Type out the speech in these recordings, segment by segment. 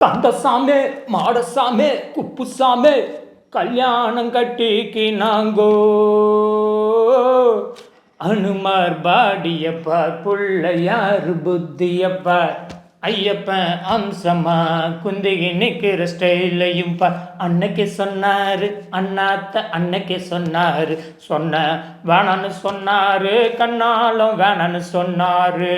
கந்தசாமே மாடசாமே குப்புசாமே கல்யாணம் கட்டிக்கினாங்கோ அனுமார் பாடியப்பார் புள்ளையார் புத்தியப்பார் ஐயப்பன் அம்சமா குந்திகி நிற்கிற ஸ்டைலையும் பா அன்னைக்கு சொன்னாரு அண்ணாத்த அன்னைக்கு சொன்னாரு சொன்ன வேணான்னு சொன்னாரு கண்ணாலும் வேணான்னு சொன்னாரு.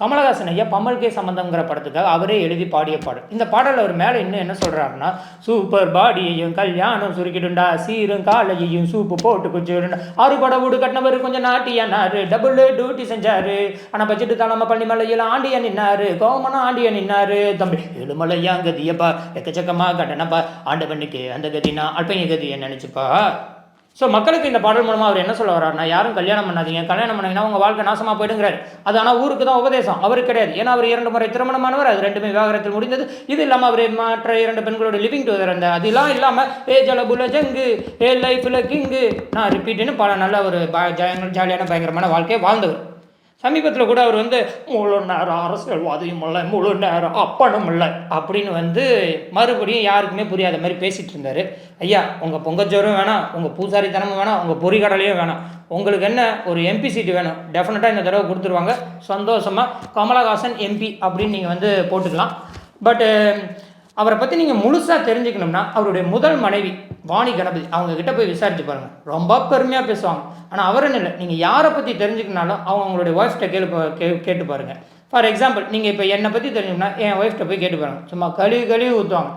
கமலஹாசன் ஐயா பம்மல்கே சம்பந்தங்கிற படத்துக்காக அவரே எழுதி பாடிய பாடல். இந்த பாடல் அவர் மேலே இன்னும் என்ன சொல்கிறாருன்னா சூப்பர் பாடியையும் கல்யாணம் சுருக்கிடுண்டா சீரும் காலையையும் சூப்பு போட்டு குச்சிடுண்டா. அறுபட வீடு கட்டினவர் கொஞ்சம் நாட்டியானாரு டபுள் டியூட்டி செஞ்சாரு. ஆனால் பட்ஜெட்டு தலைமை பள்ளிமலையில் ஆண்டியா நின்னாரு கோமனம் ஆண்டியா நின்னாரு. தம்பி எழுமலையா கதியப்பா எக்கச்சக்கமாக கட்டணப்பா ஆண்டவனுக்கு அந்த கதினா அல்பைய கதியை நினச்சிப்பா. ஸோ மக்களுக்கு இந்த பாடல் மூலமாக அவர் என்ன சொல்ல வர்றாருன்னா யாரும் கல்யாணம் பண்ணாதீங்க. கல்யாணம் பண்ணீங்கன்னா உங்கள் வாழ்க்கை நாசமாக போயிடுங்கிறார். அது ஆனால் ஊருக்கு தான் உபதேசம். அவருக்கு கிடையாது. ஏன்னா அவர் இரண்டு முறை திருமணமானவர். அது ரெண்டுமே விவாகரத்தில் முடிந்தது. இது இல்லாமல் அவர் மற்ற இரண்டு பெண்களோட லிவிங் டுகெதர் அந்த அதெல்லாம் இல்லாமல் ஏ ஜலபுல ஜங்கு ஏ லைஃப்பில் கிங்கு. நான் ரிப்பீட்டுன்னு பல நல்ல ஒரு ஜாலியான பயங்கரமான வாழ்க்கையை வாழ்ந்தவர். சமீபத்தில் கூட அவர் வந்து முழு நேரம் அரசியல்வாதியும் இல்லை முழு நேரம் அப்பனும் இல்லை அப்படின்னு வந்து மறுபடியும் யாருக்குமே புரியாத மாதிரி பேசிகிட்டு இருந்தார். ஐயா உங்கள் பொங்கச்சோரும் வேணாம் உங்கள் பூசாரித்தனமும் வேணாம் உங்கள் பொறிகடலையும் வேணாம். உங்களுக்கு என்ன ஒரு எம்பி சீட்டு வேணும் டெஃபினட்டாக இந்த தடவை கொடுத்துருவாங்க. சந்தோஷமாக கமலஹாசன் எம்பி அப்படின்னு நீங்கள் வந்து போட்டுக்கலாம். பட்டு அவரை பற்றி நீங்கள் முழுசாக தெரிஞ்சுக்கணும்னா அவருடைய முதல் மனைவி வாணி கணபதி அவங்க கிட்ட போய் விசாரிச்சு பாருங்கள் ரொம்ப பெருமையாக பேசுவாங்க. ஆனால் அவருன்னு இல்லை நீங்கள் யாரை பற்றி தெரிஞ்சுக்கணுனாலும் அவங்க அவங்களுடைய வாய்ஸ்கிட்ட கேளு பா- கே கேட்டு பாருங்கள் ஃபார் எக்ஸாம்பிள் நீங்கள் இப்போ என்னை பற்றி தெரிஞ்சுக்கணும்னா என் ஒய்ஃப்ட்ட போய் கேட்டு பாருங்க. சும்மா கழுவி கழுவி ஊற்றுவாங்க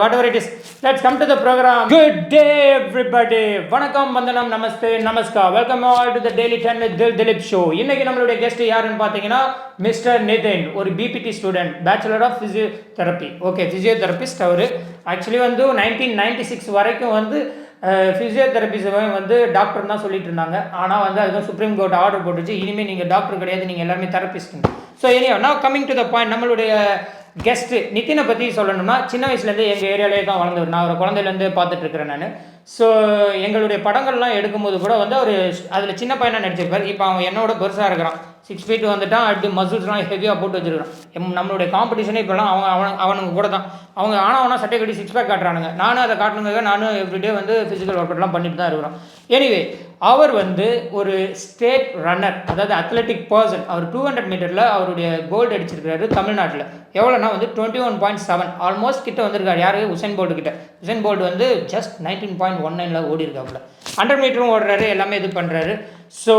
whatever it is let's come to the programme good day everybody வணக்கம் வந்தனம் நமஸ்தே நமஸ்கார் welcome all to the daily ten with Dil Dileep show இன்னைக்கு நம்மளுடைய கெஸ்ட் யாருன்னு பார்த்தீங்கன்னா மிஸ்டர் நிதின் ஒரு BPT student bachelor of physiotherapy okay physiotherapist our. Actually வந்து nineteen ninety six வரைக்கும் வந்து ஃபிசியோதெரபிஸை வந்து டாக்டர் தான் சொல்லிட்டு இருந்தாங்க. ஆனால் வந்து அதுக்கு சுப்ரீம் கோர்ட் ஆர்டர் போட்டுச்சு. இனிமேல் நீங்கள் டாக்டர் கிடையாது. நீங்கள் எல்லாமே தெரப்பிஸ்ட்டுங்க ஸோ எனியோ நான் கம்மிங் டு த பாயிண்ட் நம்மளுடைய கெஸ்ட்டு நிதினை பற்றி சொல்லணும்னா சின்ன வயசுலேருந்து எங்கள் ஏரியாவிலே தான் வளர்ந்தவர் நான் ஒரு குழந்தையிலேருந்து பார்த்துட்ருக்கிறேன் நான். ஸோ எங்களுடைய படங்கள்லாம் எடுக்கும்போது கூட வந்து அவர் அதில் சின்ன பையனாக நடிச்சிருப்பார். இப்போ அவன் என்னோட பெருசாக இருக்கிறான். சிக்ஸ் ஃபீட் வந்துட்டான் அப்படி மசில்ஸ்லாம் ஹெவியாக போட்டு வச்சுருக்கான் எம் நம்மளுடைய காம்படிஷனே இப்போலாம் அவன் அவன் அவனுங்க கூட தான். அவங்க ஆனால் அவனா சட்டை கட்டி சிக்ஸ் பேக் காட்டுறானுங்க. நானும் அதை காட்டணுங்க நானும் எவ்ரிடே வந்து ஃபிசிக்கல் ஒர்க் அவுட்லாம் பண்ணிட்டு தான் இருக்கிறோம். எனிவே அவர் வந்து ஒரு ஸ்டேட் ரன்னர் அதாவது அத்லெட்டிக் பர்சன் அவர் டூ ஹண்ட்ரட் மீட்டரில் அவருடைய கோல்டு அடிச்சிருக்கிறாரு தமிழ்நாட்டில். எவ்வளோனா வந்து twenty one point seven almost கிட்ட வந்திருக்காரு. யாரு? உசைன் போல்டு கிட்ட. உசைன் போல்டு வந்து ஜஸ்ட் நைன்டீன் பாயிண்ட் ஒன் நைனில் ஓடி இருக்காப்புல ஹண்ட்ரட் மீட்டரும் ஓடுறாரு எல்லாமே இது பண்ணுறாரு ஸோ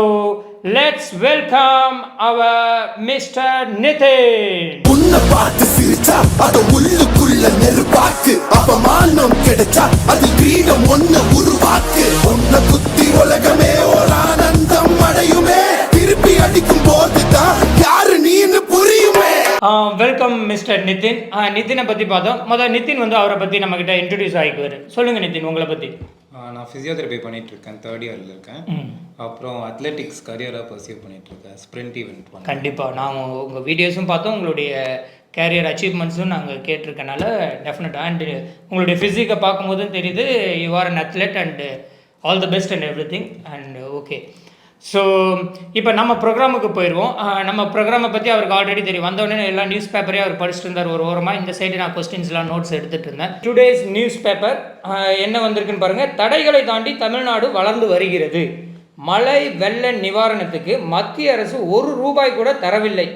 லெட்ஸ் வெல்கம் அவர் மிஸ்டர் நிதின் உன்னை பார்த்து சிரிச்சா அத உள்ளுக்குள்ள நெருப்பாக்கு. அப்பமானம் கிடைச்சா அது கிரீடம் ஒண்ணு உருவாக்கு. உன்னை குத்தி உலகமே ஒரு ஆனந்தம் அடையுமே. திருப்பி அடிக்கும் போதுதான் யாரு நீன்னு புரியுமே. வெல்கம் மிஸ்டர் நிதின் நிதினை பற்றி பார்த்தோம். முதல் நிதின் வந்து அவரை பற்றி நம்மக்கிட்ட இன்ட்ரடியூஸ் ஆகிக்குவார். சொல்லுங்கள் நிதின் உங்களை பற்றி ஆ, நான் ஃபிசியோதெரப்பி பண்ணிட்டு இருக்கேன் தேர்ட் இயரில் இருக்கேன். அப்புறம் அத்லெட்டிக்ஸ் கரியராக பர்சியூ பண்ணிட்டு இருக்கேன் ஸ்ப்ரிண்ட் ஈவெண்ட் கண்டிப்பாக நான் உங்கள் வீடியோஸும் பார்த்தோம் உங்களுடைய கேரியர் அச்சீவ்மெண்ட்ஸும் நாங்கள் கேட்டிருக்கனால டெஃபினட்டாக அண்டு உங்களுடைய ஃபிசிக்கை பார்க்கும்போதும் தெரியுது you are an athlete and all the best and everything and okay so இப்போ நம்ம ப்ரோக்ராமுக்கு போயிடுவோம் நம்ம ப்ரோக்ராமை பற்றி அவருக்கு ஆல்ரெடி தெரியும். வந்தோடனே எல்லா நியூஸ் பேப்பரையும் அவர் படிச்சுட்டு இருந்தார் ஒரு ஓரமாக இந்த சைடு நான் கொஸ்டின்ஸ்லாம் நோட்ஸ் எடுத்துகிட்டு இருந்தேன். டுடேஸ் நியூஸ் பேப்பர் என்ன வந்திருக்குன்னு பாருங்கள் தடைகளை தாண்டி தமிழ்நாடு வளர்ந்து வருகிறது. மழை வெள்ள நிவாரணத்துக்கு மத்திய அரசு ஒரு ரூபாய் கூட தரவில்லை.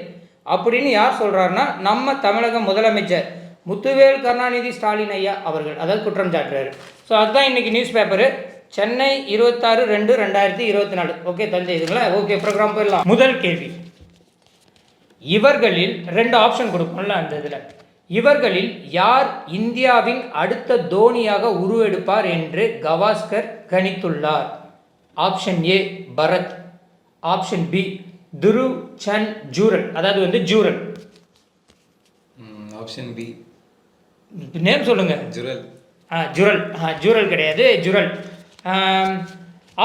அப்படின்னு யார் சொல்கிறாருன்னா நம்ம தமிழக முதலமைச்சர் முத்துவேல் கருணாநிதி ஸ்டாலின் ஐயா அவர்கள். அதாவது குற்றம் சாட்டுறாரு. ஸோ அதுதான் இன்றைக்கி நியூஸ் பேப்பரு சென்னை இருபத்தாறு ரெண்டு ரெண்டாயிரத்தி இருபத்தி நாலு. ஓகே தந்தை இதுங்களா? ஓகே ப்ரோக்ராம் போயிடலாம். முதல் கேள்வி. இவர்களில் ரெண்டு ஆப்ஷன் கொடுப்போம்ல அந்த இதில். இவர்களில் யார் இந்தியாவின் அடுத்த தோனியாக உருவெடுப்பார் என்று Gavaskar கணித்துள்ளார்? Option A Bharat. Option B Dhruv Chand Jurel. அதாவது வந்து ஜூரல். ஆப்ஷன் பி நேம் சொல்லுங்க. ஜுரல். ஆ ஜுரல். ஆ ஜுரல் கிடையாது ஜுரல்.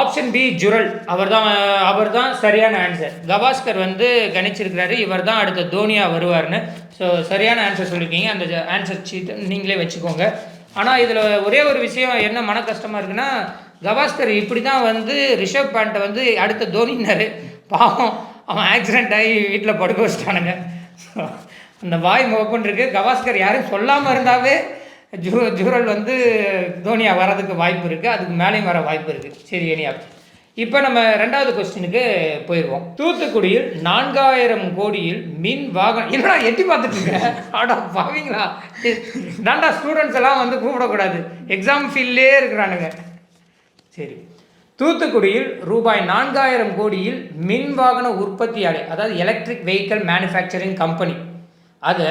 ஆப்ஷன் பி ஜுரல் அவர் தான் அவர் தான் சரியான ஆன்சர் கவாஸ்கர் வந்து கணிச்சிருக்கிறாரு இவர் தான் அடுத்த தோனியாக வருவார்னு ஸோ சரியான ஆன்சர் சொல்லியிருக்கீங்க அந்த ஆன்சர் சீட் நீங்களே வச்சுக்கோங்க. ஆனால் இதில் ஒரே ஒரு விஷயம் என்ன மன கஷ்டமாக இருக்குன்னா கவாஸ்கர் இப்படி தான் வந்து ரிஷப் பேண்ட்டை வந்து அடுத்த தோனின்னாரு. பாவம் அவன் ஆக்சிடென்ட் ஆகி வீட்டில் படுக்க வச்சிட்டானுங்க. அந்த வாய் முகப்புன்னு இருக்குது கவாஸ்கர் யாரும் சொல்லாமல் இருந்தாவே ஜூ ஜூரல் வந்து தோனியாக வர்றதுக்கு வாய்ப்பு இருக்குது அதுக்கு மேலேயும் வர வாய்ப்பு இருக்குது சரி இனியா இப்போ நம்ம ரெண்டாவது கொஸ்டினுக்கு போயிடுவோம் தூத்துக்குடியில் நான்காயிரம் கோடியில் மின் வாகனம் என்னடா எட்டி பார்த்துட்டு இருக்கேன் ஆடா பாவீங்களா? தாண்டா ஸ்டூடெண்ட்ஸ் எல்லாம் வந்து கூப்பிடக்கூடாது? எக்ஸாம் ஃபீல்லே இருக்கிறானுங்க. சரி. தூத்துக்குடியில் ரூபாய் நான்காயிரம் கோடியில் மின் வாகன உற்பத்தி ஆலை அதாவது எலக்ட்ரிக் வெஹிக்கல் மேனுஃபேக்சரிங் கம்பெனி அதை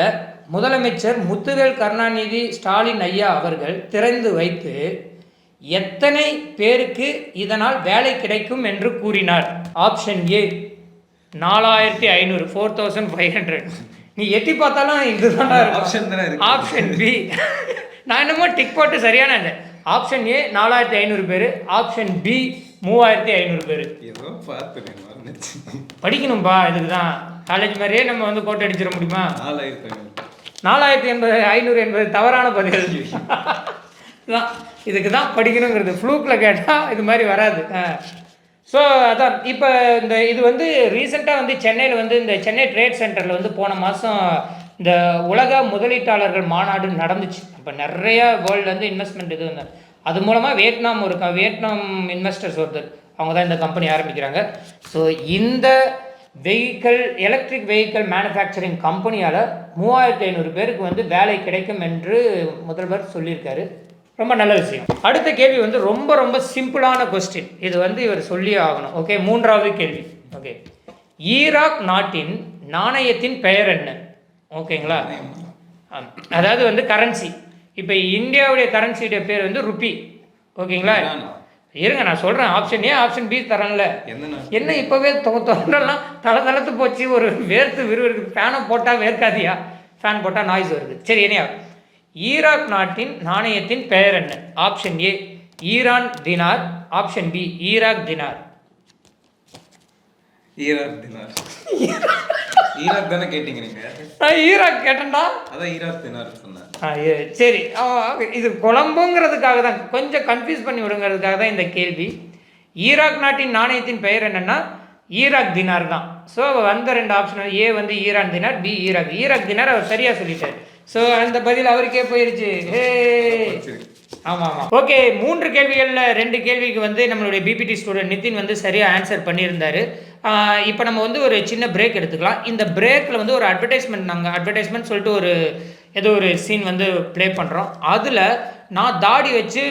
முதலமைச்சர் முத்துவேல் கருணாநிதி ஸ்டாலின் ஐயா அவர்கள் திறந்து வைத்து எத்தனை பேருக்கு இதனால் வேலை கிடைக்கும் என்று கூறினார்? ஆப்ஷன் ஏ நாலாயிரத்தி ஐநூறு ஃபோர் தௌசண்ட் ஃபைவ் ஹண்ட்ரட் நீ எட்டி பார்த்தாலும் இதுதான் Option தானே. ஆப்ஷன் பி நான் என்னமோ டிக் போட்டு சரியான ஆப்ஷன் ஏ நாலாயிரத்தி ஐநூறு பேர். ஆப்ஷன் பி மூவாயிரத்தி ஐநூறு பேர். ஏதோ மறந்துச்சு படிக்கணும்பா இதுக்கு தான் காலேஜ் மாதிரியே நம்ம வந்து கோட்டை அடிச்சிட முடியுமா? நாலாயிரத்தி ஐநூறு. நாலாயிரத்தி எண்பது ஐநூறு என்பது தவறான பதில். தான் இதுக்கு தான் படிக்கணுங்கிறது. ஃப்ளூக்கில் கேட்டால் இது மாதிரி வராது. ஸோ அதான். இப்போ இந்த இது வந்து ரீசெண்டாக வந்து சென்னையில் வந்து இந்த சென்னை ட்ரேட் சென்டரில் வந்து போன மாதம் இந்த உலக முதலீட்டாளர்கள் மாநாடு நடந்துச்சு. இப்போ நிறையா வேர்ல்டு வந்து இன்வெஸ்ட்மெண்ட் இது வந்து அது மூலமாக வியட்நாம் இருக்கான் வியட்நாம் இன்வெஸ்டர்ஸ் ஒருத்தர் அவங்க தான் இந்த கம்பெனி ஆரம்பிக்கிறாங்க. ஸோ இந்த வெஹிக்கிள் எலக்ட்ரிக் வெஹிக்கிள் மேனுஃபேக்சரிங் கம்பெனியால் மூவாயிரத்தி ஐநூறு பேருக்கு வந்து வேலை கிடைக்கும் என்று முதல்வர் சொல்லியிருக்காரு. ரொம்ப நல்ல விஷயம். அடுத்த கேள்வி வந்து ரொம்ப ரொம்ப சிம்பிளான கொஸ்டின் இது வந்து இவர் சொல்லியே ஆகணும். ஓகே மூன்றாவது கேள்வி. ஓகே ஈராக் நாட்டின் நாணயத்தின் பெயர் என்ன? ஓகேங்களா அதாவது வந்து கரன்சி இப்போ இந்தியாவுடைய கரன்சியுடைய பேர் வந்து ருபி ஓகேங்களா இருங்க நான் சொல்கிறேன் ஆப்ஷன் ஏ ஆப்ஷன் பி தரேன்ல. என்ன இப்போவே தொண்டெல்லாம் தலை தளத்து போச்சு. ஒரு வேர்த்து விறுவிறுக்கு ஃபேனை போட்டால் வேர்க்காதியா? ஃபேன் போட்டால் நாய்ஸ் வருது. சரி என்னையா ஈராக் நாட்டின் நாணயத்தின் பெயர் என்ன? Option A Iran dinar. Option B Iraq dinar. Iraq dinar. Iraq தானே கேட்டீங்க நீங்க? நான் ஈராக் கேட்டேன்டா. அதான் ஈராக் தினார் சொன்னேன். சரி. இது குழம்புங்கிறதுக்காக தான் கொஞ்சம் கன்ஃபியூஸ் பண்ணி விடுங்கிறதுக்காக தான் இந்த கேள்வி. ஈராக் நாட்டின் நாணயத்தின் பெயர் என்னன்னா ஈராக் தினார் தான். ஸோ வந்த ரெண்டு ஆப்ஷன் ஏ வந்து Iran dinar B Iraq. Iraq dinar அவர் சரியாக சொல்லிட்டார். ஸோ அந்த பதில் அவருக்கே போயிருச்சு. ஹே. ஆமாம் ஆமாம் ஓகே மூன்று கேள்விகளில் ரெண்டு கேள்விக்கு வந்து நம்மளுடைய பிபிடி ஸ்டூடெண்ட் நிதின் வந்து சரியாக ஆன்சர் பண்ணியிருந்தாரு. இப்போ நம்ம வந்து ஒரு சின்ன பிரேக் எடுத்துக்கலாம். இந்த பிரேக்கில் வந்து ஒரு அட்வர்டைஸ்மெண்ட் நாங்கள் அட்வர்டைஸ்மெண்ட் சொல்லிட்டு ஒரு ஏதோ ஒரு சீன் வந்து ப்ளே பண்ணுறோம் அதில் நான் தாடி வச்சு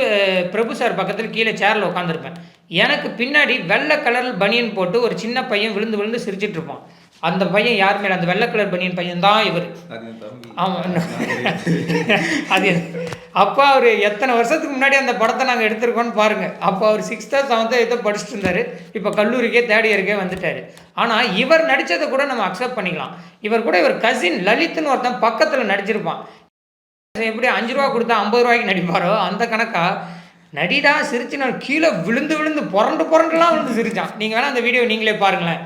பிரபு சார் பக்கத்தில் கீழே சேரில் உட்காந்துருப்பேன் எனக்கு பின்னாடி வெள்ளை கலர் பனியன் போட்டு ஒரு சின்ன பையன் விழுந்து விழுந்து சிரிச்சிட்டு இருப்பான். அந்த பையன் யார் மேலே? அந்த வெள்ளை கலர் பனியன் பையன் தான் இவர். ஆமாம் அது அப்போ அவர் எத்தனை வருஷத்துக்கு முன்னாடி அந்த படத்தை நாங்கள் எடுத்திருக்கோம்னு பாருங்கள் அப்போ அவர் சிக்ஸ்த்தோ செவன்த்தோ ஏதோ படிச்சுட்டு இருந்தார். இப்போ கல்லூரிக்கே தேர்ட் இயருக்கே வந்துட்டார். ஆனால் இவர் நடித்ததை கூட நம்ம அக்செப்ட் பண்ணிக்கலாம். இவர் கூட இவர் கசின் லலித்னு ஒருத்தன் பக்கத்தில் நடிச்சிருப்பான். எப்படி அஞ்சு ரூபா கொடுத்தா ஐம்பது ரூபாய்க்கு நடிப்பாரோ அந்த கணக்கா? நடிடா சிரிச்சு நான் கீழே விழுந்து விழுந்து புரண்டு புரண்டுலாம் விழுந்து சிரிச்சான். நீங்கள் வேணால் அந்த வீடியோ நீங்களே பாருங்களேன்.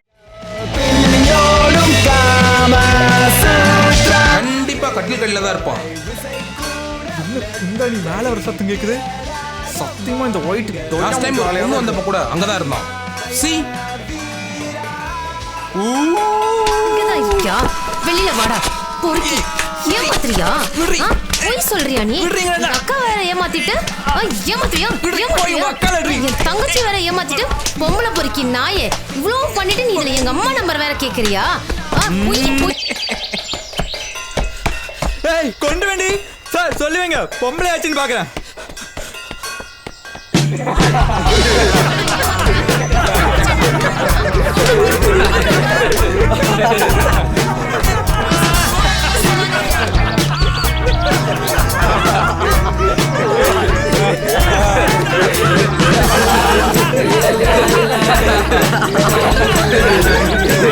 கண்டிப்பா கட்டில் கல்ல தான் இருப்பான். இந்த நீ மேல ஒரு சத்தம் கேக்குது. சத்தியமா இந்த ஒயிட் லாஸ்ட் டைம் பொண்ணு வந்தப்ப கூட அங்கதான் இருந்தான் சி இங்கதான் இருக்கியா வெளியில வாடா. பொறுக்கி. ஏமாத்துறியா? பொய் சொல்றியா நீ? அக்கா வேற ஏமாத்திட்டு. ஏமாத்துறியா. என் தங்கச்சி வேற ஏமாத்திட்டு பொம்பளை பொறுக்கி நாயே. இவ்வளவு பண்ணிட்டு நீ இதுல எங்க அம்மா நம்பர் வேற கேக்குறியா? ஆ, பொய் பொய். ஏய் கொண்டு வேண்டி சார் சொல்லுவீங்க. பொம்பளை ஆச்சுன்னு பாக்குறேன்.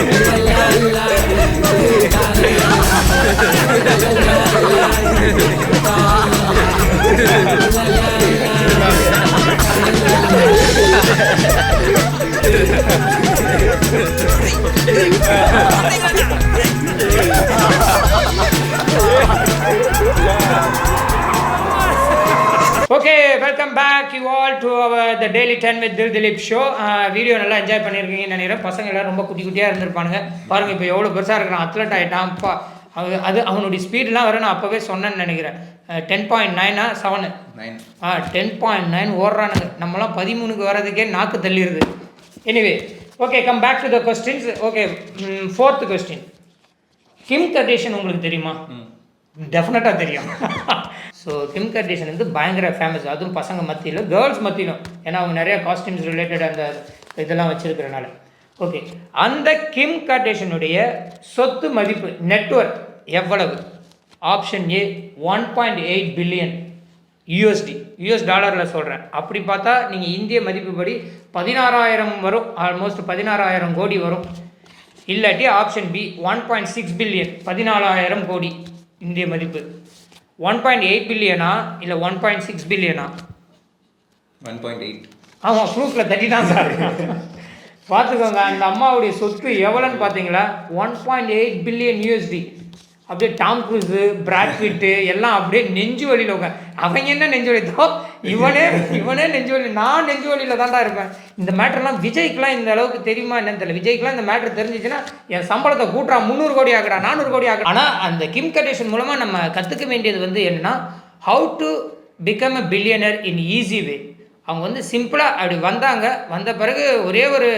Okay with Dil Dileep show video நல்லா என்ஜாய் பண்ணியிருக்கீங்கன்னு நினைக்கிறேன். பசங்க எல்லாம் ரொம்ப குட்டி குட்டியாக இருந்திருப்பானுங்க. பாருங்க இப்போ எவ்வளோ பெருசாக இருக்கிறான். அத்லட் ஆகிட்டான் அப்பா அது அது அவனுடைய ஸ்பீடெலாம் வர நான் அப்போவே சொன்னேன்னு நினைக்கிறேன். டென் பாயிண்ட் நைனா செவனு ஆ டென் பாயிண்ட் நைன் ஓடுறானுங்க. நம்மலாம் பதிமூணுக்கு வர்றதுக்கே நாக்கு தள்ளிடுது anyway okay come back to the questions okay fourth question Kim Kardashian உங்களுக்கு தெரியுமா? டெஃபினட்டாக தெரியும். ஸோ கிம் கர்டேஷன் வந்து பயங்கர ஃபேமஸ் அதுவும் பசங்க மத்தியில் கேர்ள்ஸ் மத்தியிலும். ஏன்னா அவங்க நிறைய காஸ்டியூம்ஸ் ரிலேட்டட் அந்த இதெல்லாம் வச்சுருக்கிறனால. ஓகே அந்த கிம் கர்டேஷனுடைய சொத்து மதிப்பு நெட்வொர்க் எவ்வளவு? Option A one point eight billion USD US டாலரில் சொல்கிறேன் அப்படி பார்த்தா நீங்கள் இந்திய மதிப்புப்படி பதினாறாயிரம் வரும். ஆல்மோஸ்ட் பதினாறாயிரம் கோடி வரும். இல்லாட்டி option B one point six billion பதினாலாயிரம் கோடி இந்திய மதிப்பு. ஒன் பாயிண்ட் எயிட் பில்லியனா இல்லை ஒன் பாயிண்ட் சிக்ஸ் பில்லியனா ஒன் பாயிண்ட் எயிட் ஆமாம் ப்ரூஃபில் தட்டி தான் சார் பார்த்துக்கோங்க அந்த அம்மாவுடைய சொத்து எவ்வளோன்னு பார்த்தீங்களா one point eight billion USD அப்படியே டாம் க்ரூஸு பிராட் பிட்டு எல்லாம் அப்படியே நெஞ்சு வலியில் உட்கார் அவங்க என்ன நெஞ்சு வலி தோ இவனே இவனே நெஞ்சுவலி நான் நெஞ்சுவலியில் தான்டா இருப்பேன். இந்த மேட்டர்லாம் விஜய்க்குலாம் இந்த அளவுக்கு தெரியுமா என்னன்னு தெரியல. விஜய்க்குலாம் இந்த மேட்ரு தெரிஞ்சிச்சுன்னா என் சம்பளத்தை கூட்டுறா. முந்நூறு கோடி ஆகுறா நானூறு கோடி ஆகுறா ஆனால் அந்த கிம் கட்டேஷன் மூலமாக நம்ம கற்றுக்க வேண்டியது வந்து என்னன்னா how to become a billionaire in easy way அவங்க வந்து சிம்பிளாக அப்படி வந்தாங்க. வந்த பிறகு ஒரே ஒரு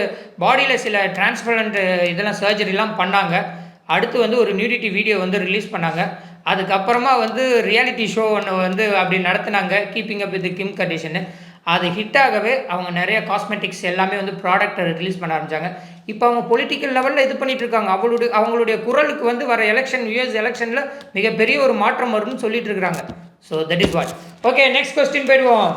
பாடியில் சில டிரான்ஸ்பரண்ட் இதெல்லாம் சர்ஜரிலாம் பண்ணாங்க. அடுத்து வந்து ஒரு நியூடிட்டி வீடியோ வந்து ரிலீஸ் பண்ணாங்க. அதுக்கப்புறமா வந்து ரியாலிட்டி ஷோ ஒன்று வந்து அப்படி நடத்துனாங்க. கீப்பிங் அப் வித் கிம் கண்டிஷனு அது ஹிட் ஆகவே அவங்க நிறைய காஸ்மெட்டிக்ஸ் எல்லாமே வந்து ப்ராடக்ட்டை ரிலீஸ் பண்ண ஆரம்பிச்சாங்க. இப்போ அவங்க பொலிட்டிக்கல் லெவலில் இது பண்ணிட்டு இருக்காங்க. அவளுடைய அவங்களுடைய குரலுக்கு வந்து வர எலெக்ஷன் யூஎஸ் எலெக்ஷனில் மிகப்பெரிய ஒரு மாற்றம் வரும்னு சொல்லிட்டு இருக்கிறாங்க so that is what okay next question போயிடுவோம்.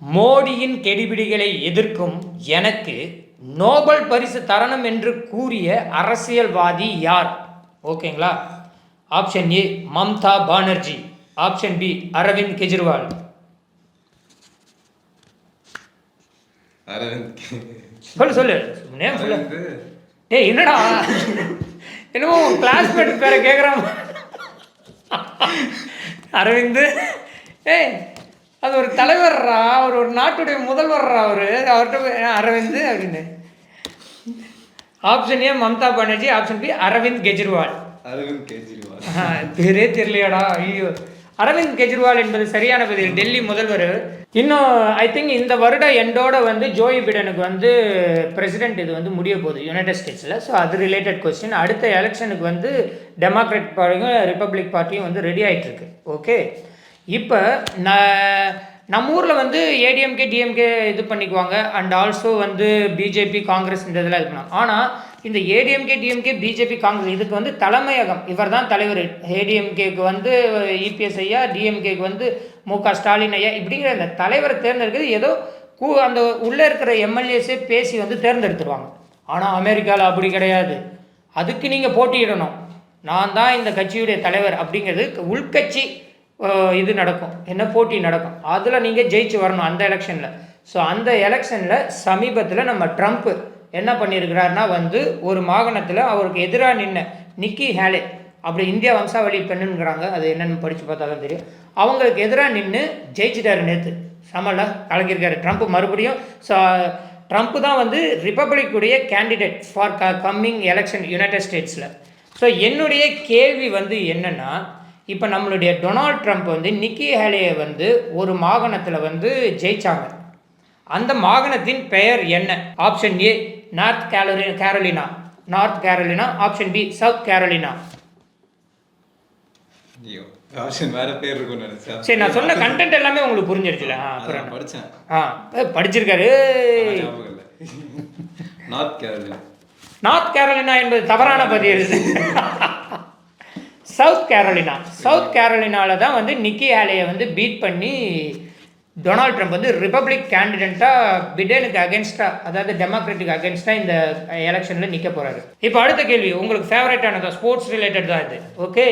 மோடியின் கெடிபிடிகளை எதிர்க்கும் எனக்கு நோபல் பரிசு தரணும் என்று கூறிய அரசியல்வாதி யார்? ஓகேங்களா? Option A Mamata Banerjee. Option B Arvind Kejriwal. சொல்லு சொல்லு. நேம் சொல்லு. ஏய் என்னடா? என்னமோ கிளாஸ்மேட் பேரை கேட்குறான் அரவிந்த். ஏய் அது ஒரு தலைவர்ரா? அவர் ஒரு நாட்டுடைய முதல்வர்ரா அவர்? அவர்கிட்ட போய், "ஏன் அரவிந்த் அப்படின்னு. Option A Mamata Banerjee. Option B Arvind Kejriwal. Arvind Kejriwal. பேரே தெரியலையாடா. ஐயோ. அரவிந்த் கெஜ்ரிவால் என்பது சரியான பதில். டெல்லி முதல்வர். இன்னும் ஐ திங்க் இந்த வருட எண்டோட வந்து ஜோயி பிடனுக்கு வந்து பிரசிடென்ட் இது வந்து முடிய போகுது யுனைடெட் ஸ்டேட்ஸில் ஸோ அது ரிலேட்டட் கொஸ்டின் அடுத்த எலெக்ஷனுக்கு வந்து டெமோக்ராட் பார்ட்டியும் ரிப்பப்ளிக் பார்ட்டியும் வந்து ரெடி ஆயிட்டு இருக்கு ஓகே இப்போ நான் நம்ம ஊரில் வந்து ஏடிஎம்கே டிஎம்கே இது பண்ணிக்குவாங்க. அண்ட் ஆல்சோ வந்து பிஜேபி காங்கிரஸ் இந்த இதெல்லாம் இது பண்ணுவாங்க ஆனால் இந்த ஏடிஎம்கே டிஎம்கே பிஜேபி காங்கிரஸ் இதுக்கு வந்து தலைமையகம். இவர் தான் தலைவர் ஏடிஎம்கேக்கு வந்து இபிஎஸ் ஐயா டிஎம்கேக்கு வந்து மு க ஸ்டாலின் ஐயா இப்படிங்கிற அந்த தலைவரை தேர்ந்தெடுக்கிறது ஏதோ கூ அந்த உள்ளே இருக்கிற எம்எல்ஏஸே பேசி வந்து தேர்ந்தெடுத்துருவாங்க. ஆனால் அமெரிக்காவில் அப்படி கிடையாது. அதுக்கு நீங்கள் போட்டியிடணும். நான் தான் இந்த கட்சியுடைய தலைவர் அப்படிங்கிறது உள்கட்சி இது நடக்கும். என்ன போட்டி நடக்கும்? அதில் நீங்கள் ஜெயிச்சு வரணும் அந்த எலெக்ஷனில். ஸோ அந்த எலெக்ஷனில் சமீபத்தில் நம்ம ட்ரம்ப்பு என்ன பண்ணியிருக்கிறாருன்னா வந்து ஒரு மாகாணத்தில் அவருக்கு எதிராக நின்ன நிக்கி ஹேலே அப்படி இந்தியா வம்சாவளி பெண்ணுங்கிறாங்க. அது என்னென்னு படித்து பார்த்தா தான் தெரியும். அவங்களுக்கு எதிராக நின்று ஜெயிச்சிட்டாரு நேற்று சமலில் கலக்கியிருக்காரு ட்ரம்ப் மறுபடியும். ஸோ ட்ரம்ப் தான் வந்து ரிப்பப்ளிக்குடைய கேண்டிடேட் ஃபார் க கம்மிங் எலெக்ஷன் யுனைடெட் ஸ்டேட்ஸில். ஸோ என்னுடைய கேள்வி வந்து என்னென்னா இப்போ நம்மளுடைய டொனால்ட் ட்ரம்ப் வந்து நிக்கி ஹேலியை வந்து ஒரு மாகாணத்தில் வந்து ஜெயிச்சாங்க. அந்த மாகாணத்தின் பெயர் என்ன? Option A North gallery Carolina. North Carolina option B South Carolina. சரி நான் சொன்ன கண்டென்ட் எல்லாமே உங்களுக்கு புரிஞ்சிருச்சுல? ஆ படிச்சேன். ஆ படிச்சிருக்காரு. நார்த் கேரளா நார்த் கேரோலினா என்பது தவறான பதில். சவுத் கேரோலினா சவுத் கேரோலினால தான் வந்து நிக்கி ஹேலையை வந்து பீட் பண்ணி டொனால்ட் ட்ரம்ப் வந்து ரிப்பப்ளிக் கேண்டிடேட்டாக பிடனுக்கு அகேன்ஸ்டாக அதாவது டெமோக்ராட்டிக் அகேன்ஸ்டாக இந்த எலெக்ஷனில் நிற்க போகிறாரு இப்போ அடுத்த கேள்வி உங்களுக்கு ஃபேவரட்டானதா ஸ்போர்ட்ஸ் ரிலேட்டட் தான் இது. ஓகே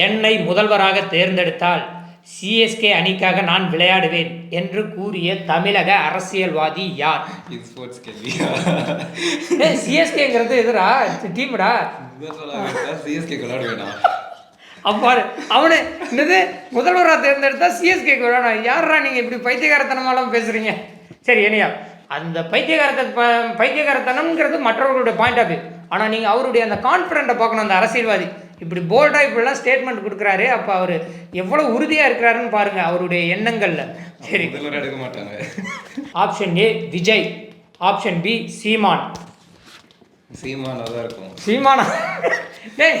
என்னை முதல்வராக தேர்ந்தெடுத்தால் சிஎஸ்கே அணிக்காக நான் விளையாடுவேன் என்று கூறிய தமிழக அரசியல்வாதி யார்? இது ஸ்போர்ட்ஸ் கேள்வியா? சிஎஸ்கேங்கிறது எதுடா டீம்டா சிஎஸ்கே விளையாடுவேனா அப்பா அவனு என்னது முதல்வராக தேர்ந்தெடுத்தா சிஎஸ்கே வேணும் யாரா நீங்கள் இப்படி பைத்தியகாரத்தனமாலாம் பேசுகிறீங்க சரி இனியா அந்த பைத்தியகாரத்த பைத்தியகாரத்தனம்ங்கிறது மற்றவர்களுடைய பாயிண்ட் ஆஃப் வியூ ஆனால் நீங்கள் அவருடைய அந்த கான்ஃபிடண்ட்டை பார்க்கணும் அந்த அரசியல்வாதி. இப்படி போல்டாக இப்படிலாம் ஸ்டேட்மெண்ட் கொடுக்குறாரு. அப்போ அவர் எவ்வளோ உறுதியாக இருக்கிறாருன்னு பாருங்கள் அவருடைய எண்ணங்களில். சரி. எடுக்க மாட்டாங்க. Option A Vijay. Option B Seeman. சீமானாக தான் இருக்கும். சீமானா? டேய்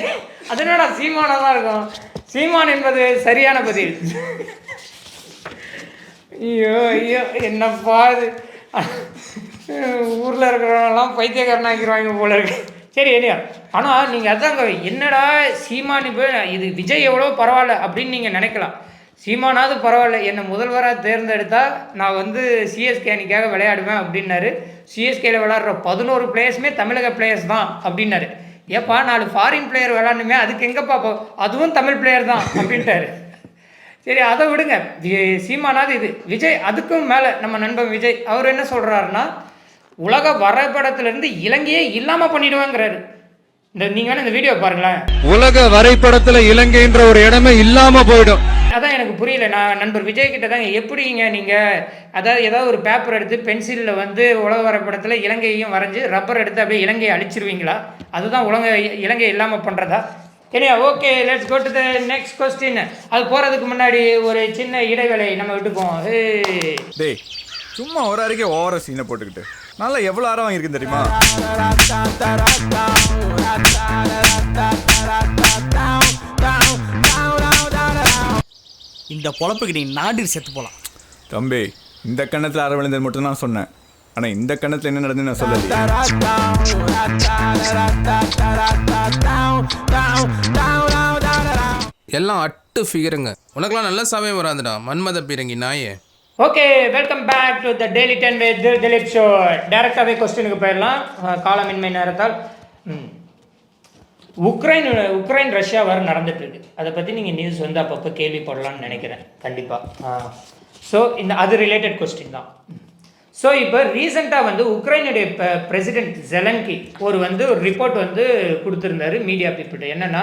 அது என்னடா சீமானா தான் இருக்கும்? சீமான் என்பது சரியான பதில். ஐயோ ஐயோ என்னப்பா இது? ஊரில் இருக்கிறவங்கலாம் பைத்தியக்காரன் ஆக்கிடுவாங்க போல இருக்கு. சரி இல்லையா ஆனால் நீங்கள் அதாங்க என்னடா சீமான் இப்போ இது விஜய் எவ்வளோ பரவாயில்ல அப்படின்னு நீங்கள் நினைக்கலாம். சீமானாவது பரவாயில்ல என்னை முதல்வராக தேர்ந்தெடுத்தால் நான் வந்து சிஎஸ்கே அணிக்காக விளையாடுவேன் அப்படின்னாரு சிஎஸ்கேல விளாட்ற பதினோரு பிளேயர்ஸுமே தமிழக பிளேயர்ஸ் தான் அப்படின்னாரு. ஏப்பா நாலு ஃபாரின் பிளேயர் விளாட்ணுமே அதுக்கு எங்கேப்பா போ? அதுவும் தமிழ் பிளேயர் தான் அப்படின்ட்டாரு. சரி அதை விடுங்க. சீமானாவது இது. விஜய் அதுக்கும் மேலே நம்ம நண்பன் விஜய் அவர் என்ன சொல்கிறாருன்னா உலக வரைபடத்துலேருந்து இலங்கையே இல்லாமல் பண்ணிடுவாங்கிறாரு. இந்த நீங்கள் வேணா இந்த வீடியோ பாருங்களேன். உலக வரைபடத்துல இலங்கைன்ற ஒரு இடமே இல்லாம போயிடும். அதான் எனக்கு புரியல. நான் நண்பர் விஜய் கிட்ட தாங்க எப்படிங்க நீங்கள் அதாவது ஏதாவது ஒரு பேப்பர் எடுத்து பென்சிலில் வந்து உலக வரைபடத்தில் இலங்கையையும் வரைஞ்சி ரப்பர் எடுத்து அப்படியே இலங்கையை அழிச்சிருவீங்களா? அதுதான் உலக இலங்கை இல்லாமல் பண்ணுறதா சரியா okay let's go to the next question அது போகிறதுக்கு முன்னாடி ஒரு சின்ன இடைவேளை நம்ம டேய் சும்மா ஒரு அருகே ஓவர சீனை போட்டுக்கிட்டு. நல்லா எவ்வளவு ஆரம் வாங்கியிருக்கேன் தெரியுமா? இந்த பொழப்புக்கு நீ நாடு செத்து போலாம். தம்பி இந்த கண்ணத்துல அரை விழுந்தது மட்டும் தான் சொன்னேன். ஆனா இந்த கண்ணத்துல என்ன நடந்து நான் சொல்லல. எல்லாம் அட்டு ஃபிகருங்க உனக்கெல்லாம் நல்ல சமயம் வராதுடா. மன்மத பீரங்கி நாயே. Okay welcome back to the daily ten with Dilip show டேரெக்டாகவே கொஸ்டினுக்கு போயிடலாம். காலமின்மை நேரத்தால். ம். உக்ரைன் உக்ரைன் ரஷ்யா வர நடந்துட்டு இருக்கு அதை பற்றி நீங்கள் நியூஸ் வந்து அப்பப்போ கேள்விப்படலாம்னு நினைக்கிறேன். கண்டிப்பாக ஸோ இந்த அது ரிலேட்டட் கொஸ்டின் தான். ஸோ இப்போ ரீசெண்டாக வந்து உக்ரைனுடைய பிரசிடென்ட் ஜெலன்கி ஒரு வந்து ஒரு ரிப்போர்ட் வந்து கொடுத்துருந்தாரு மீடியா பீப்புள்கிட்ட என்னென்னா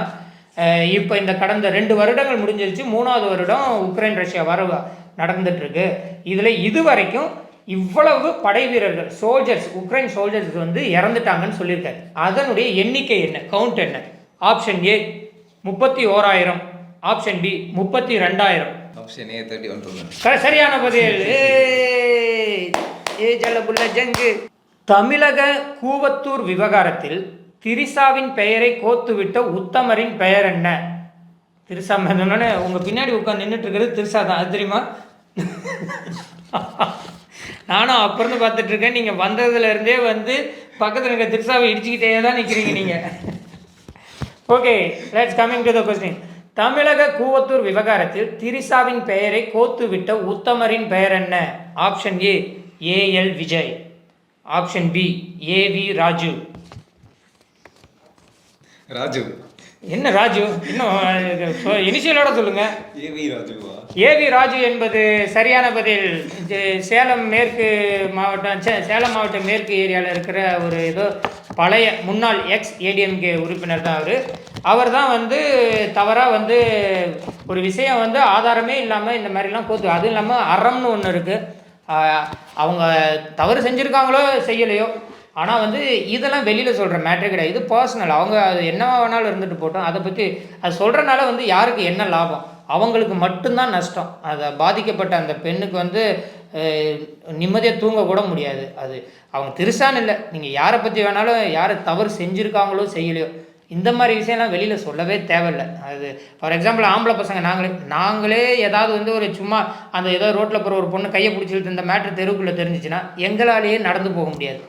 இப்போ இந்த கடந்த ரெண்டு வருடங்கள் முடிஞ்சிருச்சு. மூணாவது வருடம் உக்ரைன் ரஷ்யா வர நடந்துட்டு இருக்கு இதில் இது வரைக்கும் இவ்வளவு படை வீரர்கள் சோல்ஜர்ஸ் உக்ரைன் சோல்ஜர்ஸ் வந்து இறந்துட்டாங்கன்னு சொல்லியிருக்காரு. அதனுடைய எண்ணிக்கை என்ன? கவுண்ட் என்ன? ஆப்ஷன் ஏ முப்பத்தி ஓராயிரம் ஆப்ஷன் பி முப்பத்தி ரெண்டாயிரம் ஆப்ஷன் ஏ தேர்ட்டி ஒன் சரியான பதில். ஏ ஜல்லபுல்ல ஜங்கு. தமிழக கூவத்தூர் விவகாரத்தில் திரிசாவின் பெயரை கோத்துவிட்ட உத்தமரின் பெயர் என்ன? திரிசா மேனோன்னு உங்க பின்னாடி உட்காந்து நின்றுட்டு இருக்கிறது திரிசா தான். அது தெரியுமா? நானும் அப்புறம் பார்த்துட்டு இருக்கேன் நீங்க வந்ததுல இருந்தே வந்து பக்கத்துல இருக்க திருசாவை இடிச்சுக்கிட்டே தான் நிக்கிறீங்க நீங்க. Okay let's coming to the question தமிழக கூவத்தூர் விவகாரத்தில் திரிசாவின் பெயரை கோத்துவிட்ட உத்தமரின் பெயர் என்ன? Option A A L Vijay option B A V Raju Raju என்ன ராஜு? இன்னும் இனிஷியலோட சொல்லுங்க. ஏவி ராஜு என்பது சரியான பதில். சேலம் மேற்கு மாவட்டம் சேலம் மாவட்ட மேற்கு ஏரியாவில் இருக்கிற ஒரு ஏதோ பழைய முன்னாள் எக்ஸ் ஏடிஎம்கே உறுப்பினர் தான் அவர். அவர் தான் வந்து தவறாக வந்து ஒரு விஷயம் வந்து ஆதாரமே இல்லாமல் இந்த மாதிரிலாம் கோத்து அதுவும் இல்லாமல் அறம்னு ஒன்று இருக்குது அவங்க தவறு செஞ்சுருக்காங்களோ செய்யலையோ ஆனால் வந்து இதெல்லாம் வெளியில் சொல்கிற மேட்ரு கிடையாது. இது பர்சனல் அவங்க அது என்ன வேணாலும் இருந்துட்டு போட்டோம். அதை பற்றி அது சொல்கிறனால வந்து யாருக்கு என்ன லாபம்? அவங்களுக்கு மட்டும்தான் நஷ்டம். அதை பாதிக்கப்பட்ட அந்த பெண்ணுக்கு வந்து நிம்மதியாக தூங்க கூட முடியாது. அது அவங்க திருசான்னு இல்லை. நீங்கள் யாரை பற்றி வேணாலும் யாரை தவறு செஞ்சுருக்காங்களோ செய்யலையோ இந்த மாதிரி விஷயம்லாம் வெளியில் சொல்லவே தேவையில்லை. அது ஃபார் எக்ஸாம்பிள் ஆம்பளை பசங்க நாங்களே நாங்களே ஏதாவது வந்து ஒரு சும்மா அந்த ஏதோ ரோட்டில் போகிற ஒரு பொண்ணு கையை பிடிச்சிட்டு இந்த மேட்ரு தெருவுக்குள்ளே தெரிஞ்சிச்சுன்னா எங்களாலேயே நடந்து போக முடியாது.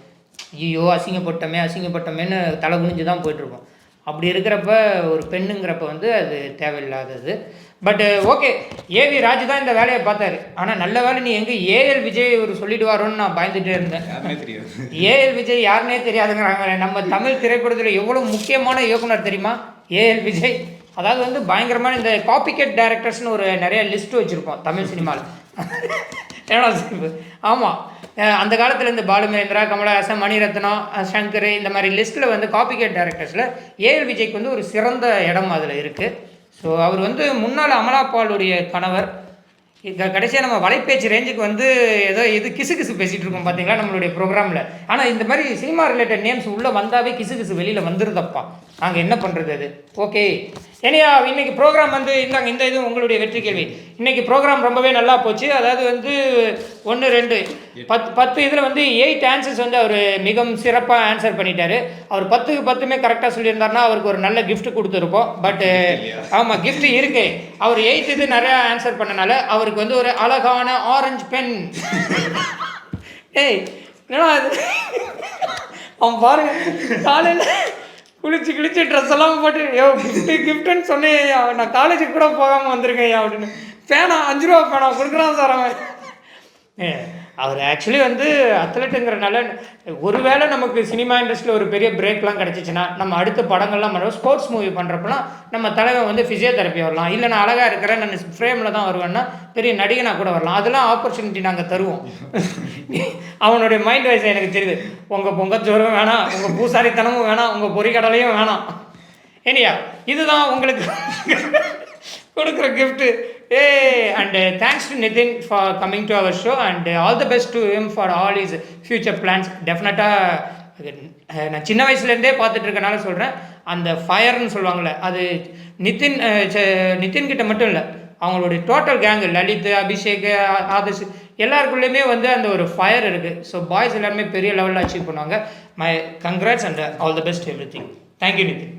ஐயோ அசிங்கப்பட்டமே அசிங்கப்பட்டமேன்னு தலை குனிஞ்சு தான் போயிட்டுருக்கோம். அப்படி இருக்கிறப்ப ஒரு பெண்ணுங்கிறப்ப வந்து அது தேவையில்லாதது. பட் ஓகே ஏவி ராஜு தான் இந்த வேலையை பார்த்தாரு. ஆனால் நல்ல வேலை நீ எங்கே ஏஎல் விஜய் ஒரு சொல்லிடுவாரோன்னு நான் பயந்துட்டே இருந்தேன். ஏஎல் விஜய் யாருனே தெரியாதுங்கிறாங்க நம்ம தமிழ் திரைப்படத்தில் எவ்வளோ முக்கியமான இயக்குனர் தெரியுமா? ஏஎல் விஜய். அதாவது வந்து பயங்கரமான இந்த காப்பிகேட் டைரக்டர்ஸ்னு ஒரு நிறைய லிஸ்ட் வச்சுருப்போம் தமிழ் சினிமாவில் ஏன்னா ஆமாம் அந்த காலத்தில் இந்த பாலுமேந்திரா கமலஹாசன் மணிரத்னம் சங்கர் இந்த மாதிரி லிஸ்ட்டில் வந்து காப்பிகேட் டேரக்டர்ஸில் ஏஎல் விஜய்க்கு வந்து ஒரு சிறந்த இடம் அதில் இருக்குது ஸோ அவர் வந்து முன்னாள் அமலா பாலுடைய கணவர் கடைசியாக நம்ம வலைபேச்சு ரேஞ்சுக்கு வந்து ஏதோ இது கிசு கிசு பேசிகிட்டு இருக்கோம் பார்த்தீங்களா நம்மளுடைய ப்ரோக்ராமில் ஆனால் இந்த மாதிரி சினிமா ரிலேட்டட் நேம்ஸ் உள்ளே வந்தாவே கிசு கிசு வெளியில் வந்துருதப்பா. நாங்கள் என்ன பண்ணுறது அது? ஓகே ஏனியா இன்னைக்கு ப்ரோக்ராம் வந்து இந்தாங்க இந்த இது உங்களுடைய வெற்றி கேள்வி. இன்னைக்கு ப்ரோக்ராம் ரொம்பவே நல்லா போச்சு. அதாவது வந்து ஒன்று ரெண்டு பத்து பத்து இதில் வந்து எயிட் ஆன்சர்ஸ் வந்து அவர் மிகவும் சிறப்பாக ஆன்சர் பண்ணிட்டாரு. அவர் பத்துக்கு பத்துமே கரெக்டாக சொல்லியிருந்தாருன்னா அவருக்கு ஒரு நல்ல கிஃப்ட் கொடுத்துருப்போம். பட்டு ஆமாம் கிஃப்ட் இருக்கு. அவர் எயிட் இது நிறையா ஆன்சர் பண்ணனால அவருக்கு வந்து ஒரு அழகான ஆரஞ்சு பென் ஏய் என்னடா அது அவன் பாருங்க காலையில் குளிச்சு கிழிச்சு ட்ரெஸ் எல்லாம் போட்டு ஏ கிஃப்ட்டு கிஃப்ட்டுன்னு சொன்னேன் நான் காலேஜுக்கு கூட போகாமல் வந்திருக்கேன் அப்படின்னு. பேனா அஞ்சு ரூபா பேனா கொடுக்குறான் சார் அவன். ஏ, அவர் ஆக்சுவலி வந்து அத்லட்டுங்கிறனால ஒருவேளை நமக்கு சினிமா இண்டஸ்ட்ரியில் ஒரு பெரிய பிரேக்லாம் கிடச்சிச்சின்னா நம்ம அடுத்த படங்கள்லாம் பண்ணுறோம் ஸ்போர்ட்ஸ் மூவி பண்ணுறப்பலாம் நம்ம தலைவன் வந்து ஃபிசியோதெரப்பி வரலாம். இல்லை நான் அழகாக இருக்கிறேன் நான் ஃப்ரேமில் தான் வருவேன்னா பெரிய நடிகனாக கூட வரலாம். அதெல்லாம் ஆப்பர்ச்சுனிட்டி நாங்கள் தருவோம். அவனுடைய மைண்ட் வைஸ் எனக்கு தெரியுது. உங்கள் பொங்கச்சோரும் வேணாம் உங்கள் பூசாரித்தனமும் வேணாம் உங்கள் பொறிக்கடலையும் வேணாம். ஏனியா இதுதான் உங்களுக்கு கொடுக்குற gift A and thanks to Nitin for coming to our show and all the best to him for all is future plans டெஃபினட்டாக நான் சின்ன வயசுலேருந்தே பார்த்துட்டு இருக்கனால சொல்கிறேன் அந்த ஃபயர்னு சொல்லுவாங்கள்ல அது நிதின் நிதின் கிட்ட மட்டும் இல்லை அவங்களுடைய டோட்டல் கேங்கு லலித் அபிஷேக் ஆதர்ஷ் எல்லாருக்குள்ளேயுமே வந்து அந்த ஒரு ஃபயர் இருக்குது ஸோ பாய்ஸ் எல்லாருமே பெரிய லெவலில் அச்சீவ் பண்ணுவாங்க. My congrats and all the best everything thank you Nitin